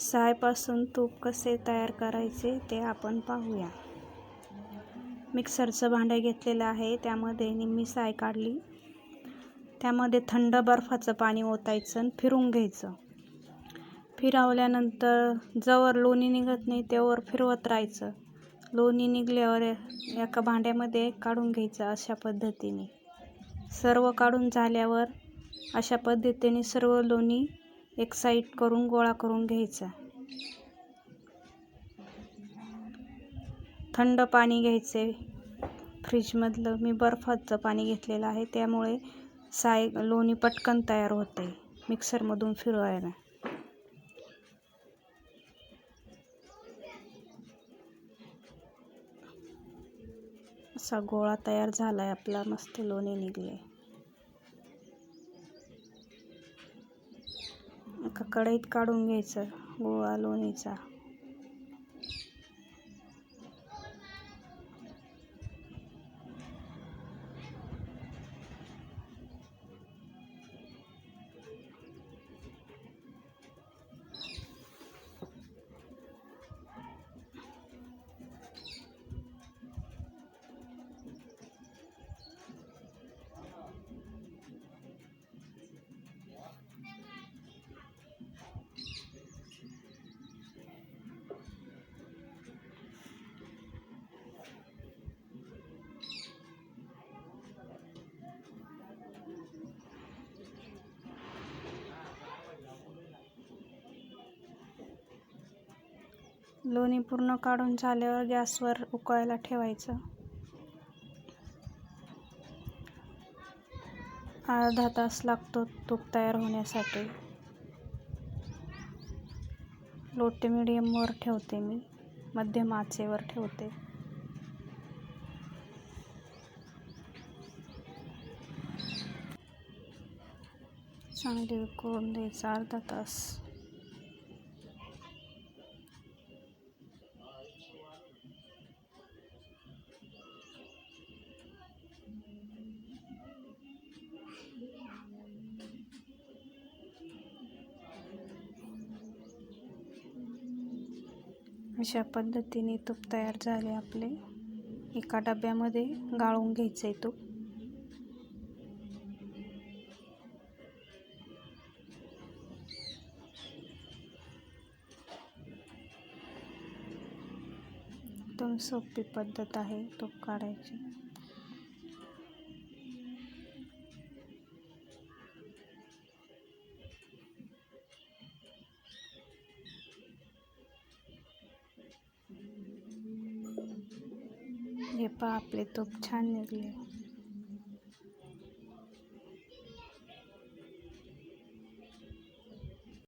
सायपासून तूप कसे तयार करायचे ते आपण पाहूया. मिक्सरचं भांडं घेतलेलं आहे त्यामध्ये निम्मी साय काढली. त्यामध्ये थंड बर्फाचं पाणी ओतायचं आणि फिरून घ्यायचं. फिरवल्यानंतर जवळ लोणी निघत नाही त्यावर फिरवत राहायचं. लोणी निघल्यावर एका भांड्यामध्ये काढून घ्यायचं अशा पद्धतीने. सर्व काढून झाल्यावर अशा पद्धतीने सर्व लोणी एक साईड करून गोळा करून घ्यायचा. थंड पाणी घ्यायचे. फ्रीजमधलं मी बर्फाचं पाणी घेतलेलं आहे. त्यामुळे साय लोणी पटकन तयार होते मिक्सरमधून फिरवायला. असा गोळा तयार झाला आहे आपला. मस्त लोणी निघले एका कढईत काढून घ्यायचं गोळा लोणीचा. लोणी पूर्ण काढून झाल्यावर गॅसवर उकळायला ठेवायचं. अर्धा तास लागतो तूप तयार होण्यासाठी. लोटे मिडियमवर ठेवते मी. मध्यम आचेवर ठेवते. चांगले उकळून द्यायचं अर्धा तास. अशा पद्धतीने तूप तयार झाले आपले. एका डब्यामध्ये गाळून घ्यायचं आहे तूप. एकदम सोपी पद्धत आहे तूप काढायची. हे पहा आपले तूप छान निघले.